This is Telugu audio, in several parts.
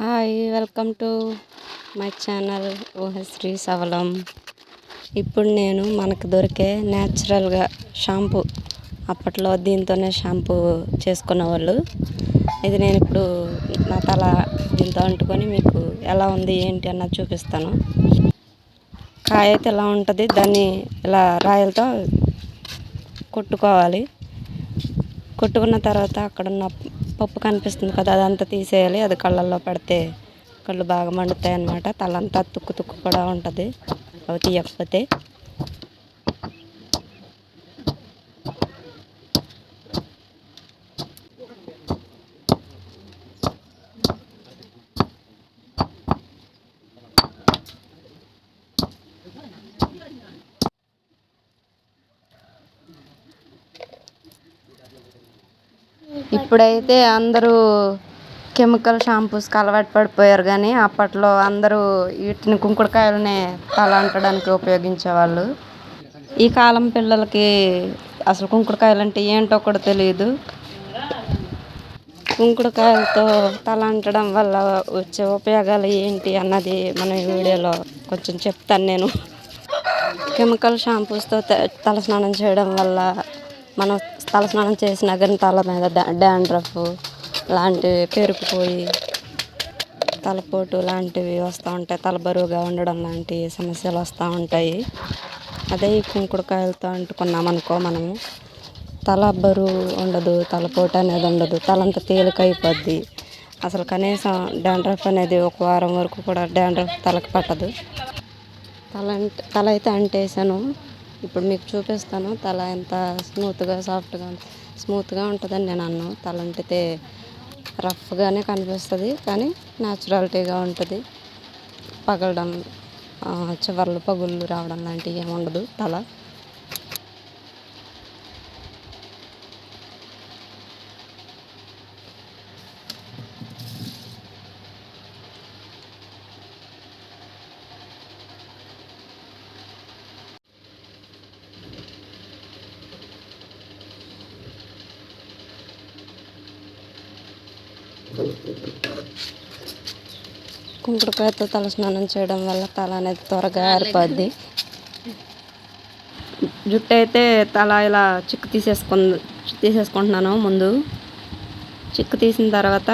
Hi welcome to my channel Uhasri Savalam. ఇప్పుడు నేను మనకు దొరికే న్యాచురల్గా షాంపూ అప్పట్లో దీంతోనే షాంపూ చేసుకునేవాళ్ళు ఇది నేను ఇప్పుడు నా తల దీంతో అంటుకొని మీకు ఎలా ఉంది ఏంటి అన్నది చూపిస్తాను. కాయ అయితే ఎలా ఉంటుంది దాన్ని ఇలా రాయలతో కొట్టుకోవాలి. కొట్టుకున్న తర్వాత అక్కడ ఉన్న పప్పు కనిపిస్తుంది కదా అదంతా తీసేయాలి. అది కళ్ళల్లో పడితే కళ్ళు బాగా మండుతాయి అన్నమాట తలంతా తుక్కు తుక్కు కూడా ఉంటుంది. అవి తీయకపోతే ఇప్పుడైతే అందరూ కెమికల్ షాంపూస్కి అలవాటు పడిపోయారు కానీ అప్పట్లో అందరూ వీటిని కుంకుడుకాయలనే తల అంటడానికి ఉపయోగించేవాళ్ళు. ఈ కాలం పిల్లలకి అసలు కుంకుడుకాయలు అంటే ఏంటో కూడా తెలియదు కుంకుడుకాయలతో తల అంటడం వల్ల వచ్చే ఉపయోగాలు ఏంటి అన్నది మన ఈ వీడియోలో కొంచెం చెప్తాను నేను. కెమికల్ షాంపూస్తో తల స్నానం చేయడం వల్ల మనం తల స్నానం చేసినా కానీ తల మీద డాండ్రఫ్ లాంటివి పేరుకుపోయి తలపోటు లాంటివి వస్తూ ఉంటాయి. తల బరువుగా ఉండడం లాంటి సమస్యలు వస్తూ ఉంటాయి. అదే ఈ కుంకుడుకాయలతో అంటుకున్నామనుకో మనము. తల బరువు ఉండదు తలపోటు అనేది ఉండదు. తలంత తేలిక అయిపోద్ది. అసలు కనీసం డాండ్రఫ్ అనేది ఒక వారం వరకు కూడా డాండ్రఫ్ తలకు పట్టదు. తల అంటే తల అయితే అంటేసాను ఇప్పుడు మీకు చూపిస్తాను. తల ఎంత స్మూత్గా సాఫ్ట్గా స్మూత్గా ఉంటుందని నేను అన్నాను తల ఉంటితే రఫ్గానే కనిపిస్తుంది కానీ న్యాచురాలిటీగా ఉంటుంది. పగలడం చివర్లు పగుళ్ళు రావడం లాంటివి ఏమి ఉండదు తల. కుంకుడుకాయతో తల స్నానం చేయడం వల్ల తల అనేది త్వరగా ఆరిపోద్ది జుట్టు అయితే తల ఇలా చిక్కు తీసేసుకు తీసేసుకుంటున్నాను ముందు. చిక్కు తీసిన తర్వాత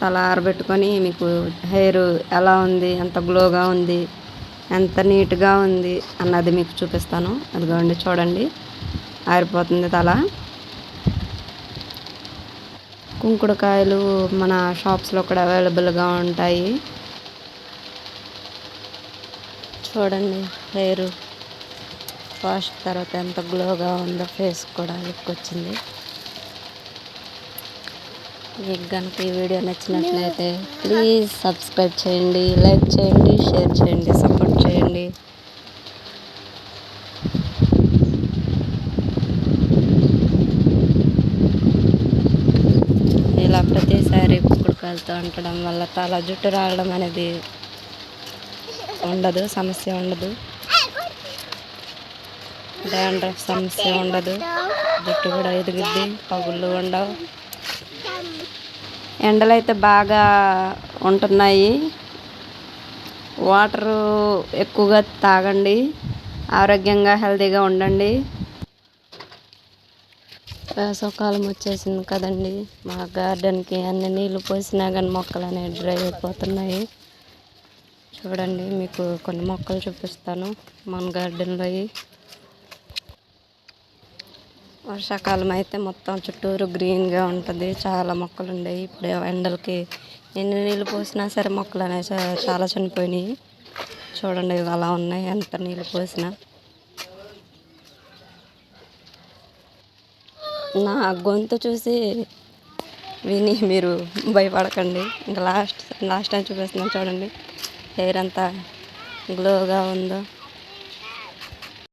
తల ఆరబెట్టుకొని మీకు హెయిర్ ఎలా ఉంది ఎంత గ్లోగా ఉంది ఎంత నీట్గా ఉంది అన్నది మీకు చూపిస్తాను. అదిగోండి చూడండి. ఆరిపోతుంది తల. కుంకుడుకాయలు మన షాప్స్లో కూడా అవైలబుల్గా ఉంటాయి. చూడండి హెయిర్ వాష్ తర్వాత ఎంత గ్లోగా ఉందో ఫేస్ కూడా లుక్ వచ్చింది మీకు కనుక ఈ వీడియో నచ్చినట్లయితే ప్లీజ్ సబ్స్క్రైబ్ చేయండి లైక్ చేయండి షేర్ చేయండి చేయండి ఇలా ప్రతిసారి కుక్కడికాయలతో అంటడం వల్ల తల జుట్టు రావడం అనేది ఉండదు సమస్య ఉండదు. డాండ్రఫ్ సమస్య ఉండదు. జుట్టు కూడా ఎదుగుద్ది పగుళ్ళు ఉండవు. ఎండలు అయితే బాగా ఉంటున్నాయి. వాటరు ఎక్కువగా తాగండి. ఆరోగ్యంగా హెల్తీగా ఉండండి. వేసవకాలం వచ్చేసింది కదండి. మా గార్డెన్కి అన్ని నీళ్ళు పోసినా కానీ మొక్కలు అనేవి డ్రై అయిపోతున్నాయి. చూడండి మీకు కొన్ని మొక్కలు చూపిస్తాను. మన గార్డెన్లో వర్షాకాలం అయితే మొత్తం చుట్టూరు గ్రీన్గా ఉంటుంది. చాలా మొక్కలు ఉండేవి. ఇప్పుడు ఎండలకి ఎన్ని నీళ్ళు పోసినా సరే మొక్కలు అనేవి చాలా చనిపోయినాయి. చూడండి అలా ఉన్నాయి. ఎంత నీళ్ళు పోసినా. నా గొంతు చూసి విని మీరు భయపడకండి. ఇంకా లాస్ట్ లాస్ట్ టైం చూపిస్తున్నాను చూడండి. హెయిర్ అంతా గ్లోగా ఉందో.